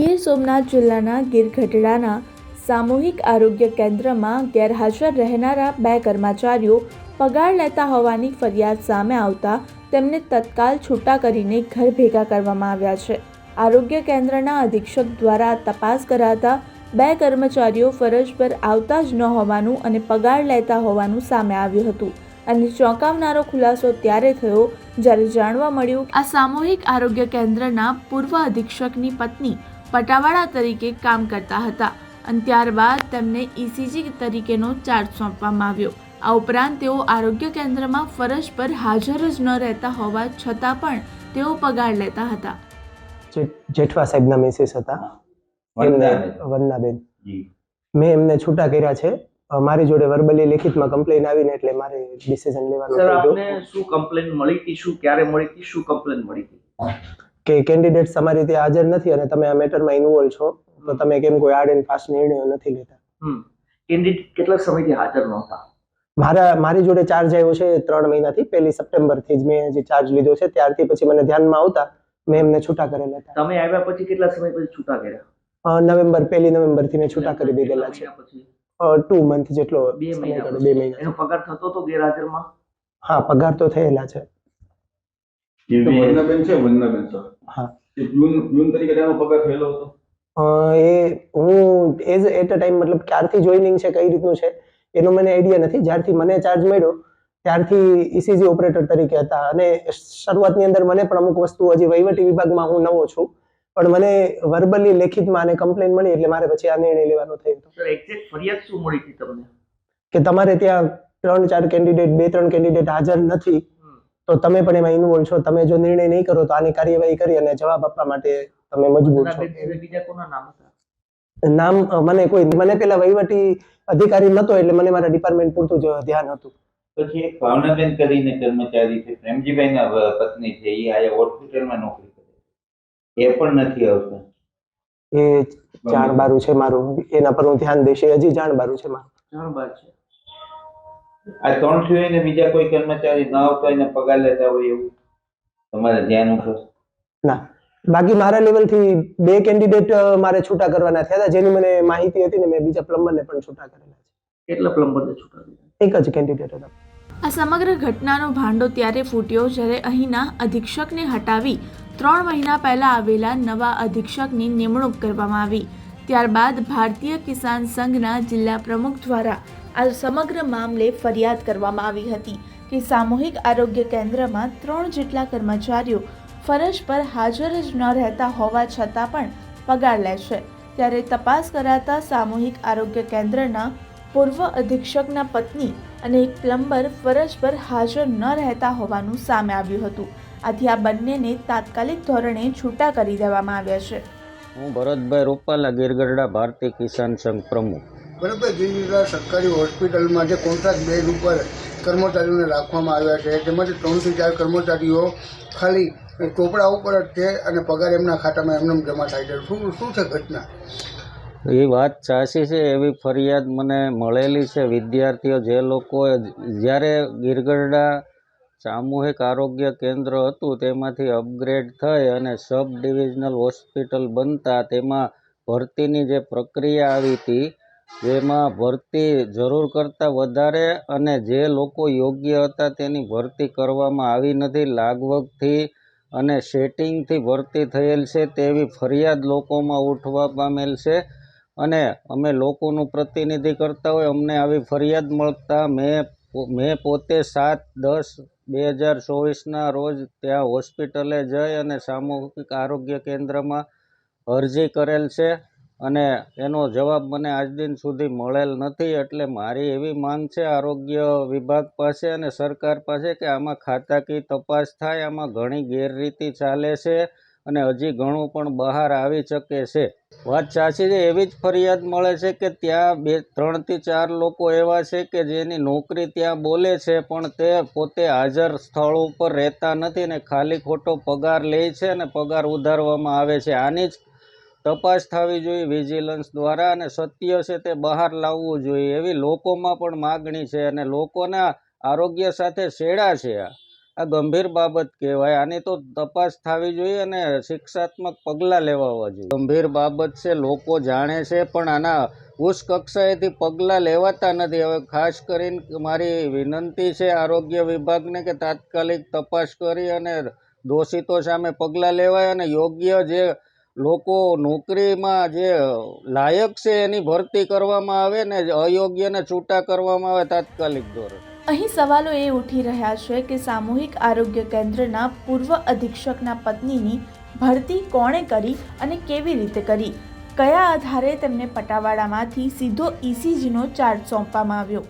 ગીર સોમનાથ જિલ્લાના ગીરગઢડાના સામૂહિક આરોગ્ય કેન્દ્રમાં ગેરહાજર રહેનારા બે કર્મચારીઓ પગાર લેતા હોવાની ફરિયાદ સામે આવતા તેમને તત્કાલ છૂટા કરીને ઘર ભેગા કરવામાં આવ્યા છે. આરોગ્ય કેન્દ્રના અધિક્ષક દ્વારા તપાસ કરાતા બે કર્મચારીઓ ફરજ પર આવતા જ ન હોવાનું અને પગાર લેતા હોવાનું સામે આવ્યું હતું અને ચોંકાવનારો ખુલાસો ત્યારે થયો જ્યારે જાણવા મળ્યું આ સામૂહિક આરોગ્ય કેન્દ્રના પૂર્વ અધિક્ષકની પત્ની પટાવાળા તરીકે કામ કરતા હતા અને ત્યારબાદ તેમને ઇસીજી તરીકેનો ચાર્જ સોંપવામાં આવ્યો. આ ઉપરાંત તેઓ આરોગ્ય કેન્દ્રમાં ફરજ પર હાજર જ ન રહેતા હોવા છતાં પણ તેઓ પગાર લેતા હતા. જેઠવા સાહેબના મેસેજ હતા. એમને વંદનાબેન. મેં એમને છૂટા કર્યા છે. મારી જોડે વર્બલી લેખિતમાં કમ્પ્લેન આવીને એટલે મારે ડિસિઝન લેવાનું સર આપને શું કમ્પ્લેન મળી હતી? શું ક્યારે મળી હતી? શું કમ્પ્લેન મળી હતી? કે કેન્ડિડેટ્સ તમારી ત્યાં હાજર નથી અને તમે આ મેટરમાં ઇન્વોલ્વ છો તો તમે કેમ કોઈ આડ એન્ડ ફાસ્ટ નિર્ણયો નથી લેતા? કેન્ડિડેટ કેટલા સમયથી હાજર નહોતા? મારા મારી જોડે ચાર્જ આવ્યો છે ત્રણ મહિનાથી પહેલી સપ્ટેમ્બરથી જ મેં જે ચાર્જ લીધો છે ત્યારથી પછી મને ધ્યાનમાં આવતા મેં એમને છૂટા કરેલા હતા. તમે આવ્યા પછી કેટલા સમય પછી છૂટા કર્યા? નવેમ્બર પહેલી નવેમ્બરથી મેં છૂટા કરી દીધેલા છે. ટુ મંથ જેટલો બે મહિના બે મહિના. એનો પગાર થતો હતો ગેરહાજરમાં? હા પગાર તો થયેલા છે. તો વંદનાબેન છે વંદનાબેન સર હા. જૂન જૂન તરીકે તેનો પગાર થયેલો હતો? એ હું એઝ એટ અ ટાઈમ મતલબ ક્યારથી જોઈનિંગ છે કઈ રીતનું છે એનો મને આઈડિયા નથી. જ્યારથી મને ચાર્જ મળ્યો ત્યારથી ઈસીજી ઓપરેટર તરીકે હતા. અને શરૂઆતની અંદર મને પણ અમુક વસ્તુ હજી વહીવટી વિભાગમાં હું નવો છું પણ મને વર્બલી લેખિતમાં અને કમ્પ્લેન મળી એટલે મારે પછી આ નિર્ણય લેવાનો થયો હતો. એક્ઝેક્ટ ફરિયાદ શું મળી હતી તમને? કે તમારે ત્યાં ત્રણ ચાર કેન્ડિડેટ બે ત્રણ કેન્ડિડેટ હાજર નથી. તો તમે પણ એમાં ઇન્વોલ્વ છો. તમે જો નિર્ણય નહીં કરો તો આની કાર્યવાહી કરી અને જવાબ આપવા માટે તમે મજબૂર છો. નામ મને કોઈ મને પેલા વહીવટી અધિકારી નતો એટલે મને મારા ડિપાર્ટમેન્ટ પૂરતું જ ધ્યાન હતું. પછી એક ભાવનાબેન કરીને કર્મચારી છે પ્રેમજીભાઈના પત્ની છે એ આ હોસ્પિટલમાં નોકરી કરે એ પણ નથી આવતા. એ જાણબારું છે મારું. એના પર હું ધ્યાન દઈશ એ હજી જાણબારું છે મારું. જાણબાર છે. આ ત્રણ સિવાય ને બીજા કોઈ કર્મચારી ન આવતા હોય ને પગાર લેતા હોય એવું તમારે ધ્યાન ઉપર ના. બાકી મારા લેવલથી બે કેન્ડિડેટ મારે છૂટા કરવાના થયા હતા જેની મને માહિતી હતી ને મેં બીજા પ્લમ્બરને પણ છૂટા કરેલા કેટલા પ્લમ્બરને છૂટા એક જ કેન્ડિડેટ હતા. આ સમગ્ર ઘટનાનો ભાંડો ત્યારે ફૂટ્યો જ્યારે અહીંના અધિક્ષકને હટાવી ત્રણ મહિના પહેલા આવેલા નવા અધિક્ષકની નિમણૂક કરવામાં આવી. ત્યારબાદ ભારતીય કિસાન સંઘના જિલ્લા પ્રમુખ દ્વારા આ સમગ્ર મામલે ફરિયાદ કરવામાં આવી હતી કે સામૂહિક આરોગ્ય કેન્દ્રમાં ત્રણ જેટલા કર્મચારીઓ ફરજ પર હાજર જ ન રહેતા હોવા છતાં પણ પગાર લે છે. ત્યારે તપાસ કરાતા સામૂહિક આરોગ્ય કેન્દ્રના પૂર્વ અધિક્ષકના પત્ની અને એક પ્લમ્બર ફરજ પર હાજર ન રહેતા હોવાનું સામે આવ્યું હતું. આથી આ બંનેને તાત્કાલિક ધોરણે છૂટા કરી દેવામાં આવ્યા છે. હું ભરતભાઈ રૂપાલા ગીરગઢડા, ભારતીય કિસાન સંઘ પ્રમુખ. બરાબર ગીરગઢડા સરકારી હોસ્પિટલમાં જે કોન્ટ્રાક્ટ બેઝ ઉપર કર્મચારીઓને રાખવામાં આવ્યા છે તેમાંથી ત્રણથી ચાર કર્મચારીઓ ખાલી ચોપડા ઉપર જ છે અને પગાર એમના ખાતામાં એમને જમા થાય છે. શું શું છે ઘટના? એ વાત સાચી છે, એવી ફરિયાદ મને મળેલી છે. વિદ્યાર્થીઓ, જે લોકો જ્યારે ગીરગઢડા સામૂહિક આરોગ્ય કેન્દ્ર હતું, તેમાંથી અપગ્રેડ થઈ અને સબ ડિવિઝનલ હોસ્પિટલ બનતા તેમાં ભરતીની જે પ્રક્રિયા આવી હતી જેમાં ભરતી જરૂર કરતાં વધારે અને જે લોકો યોગ્ય હતા તેની ભરતી કરવામાં આવી નથી. લાગવગથી અને સેટિંગથી ભરતી થયેલ છે તેવી ફરિયાદ લોકોમાં ઉઠવા પામેલ છે. અને અમે લોકોનું પ્રતિનિધિ કરતા હોય અમને આવી ફરિયાદ મળતા મેં મેં પોતે સાત દસ બે હજાર ચોવીસના રોજ ત્યાં હોસ્પિટલે જઈ અને સામૂહિક આરોગ્ય કેન્દ્રમાં અરજી કરેલ છે. અને એનો જવાબ મને આજ દિન સુધી મળેલ નથી એટલે મારી એવી માંગ છે આરોગ્ય વિભાગ પાસે અને સરકાર પાસે કે આમાં ખાતાકીય તપાસ થાય, આમાં ઘણી ગેરરીતિ ચાલે છે અને હજી ઘણું પણ બહાર આવી શકે છે. વાત સાચી છે, એવી જ ફરિયાદ મળે છે કે ત્યાં બે, ત્રણથી ચાર લોકો એવા છે કે જેની નોકરી ત્યાં બોલે છે, પણ તે પોતે હાજર સ્થળ ઉપર રહેતા નથી ને ખાલી ખોટો પગાર લે છે અને પગાર ઉધારવામાં આવે છે. આની જ તપાસ થવી જોઈએ વિજિલન્સ દ્વારા અને સત્ય છે તે બહાર લાવવું જોઈએ. એવી લોકોમાં પણ માગણી છે અને લોકોના આરોગ્ય સાથે છેડા છે આ. ગંભીર બાબત કહેવાય. આની તો તપાસ થવી જોઈએ અને શિક્ષાત્મક પગલાં લેવાવા જોઈએ. ગંભીર બાબત છે, લોકો જાણે છે, પણ આના ઉચ્ચ કક્ષાએથી પગલાં લેવાતા નથી. હવે ખાસ કરીને મારી વિનંતી છે આરોગ્ય વિભાગને કે તાત્કાલિક તપાસ કરી અને દોષિતો સામે પગલાં લેવાય અને યોગ્ય જે લોકો નોકરીમાં જે લાયક છે એની ભરતી કરવામાં આવે ને અયોગ્યને છૂટા કરવામાં આવે તાત્કાલિક ધોરણે. અહીં સવાલો એ ઉઠી રહ્યા છે કે સામૂહિક આરોગ્ય કેન્દ્રના પૂર્વ અધિક્ષકના પત્નીની ભરતી કોણે કરી અને કેવી રીતે કરી? કયા આધારે તેમને પટાવાડામાંથી સીધો ઈસીજીનો ચાર્જ સોંપવામાં આવ્યો?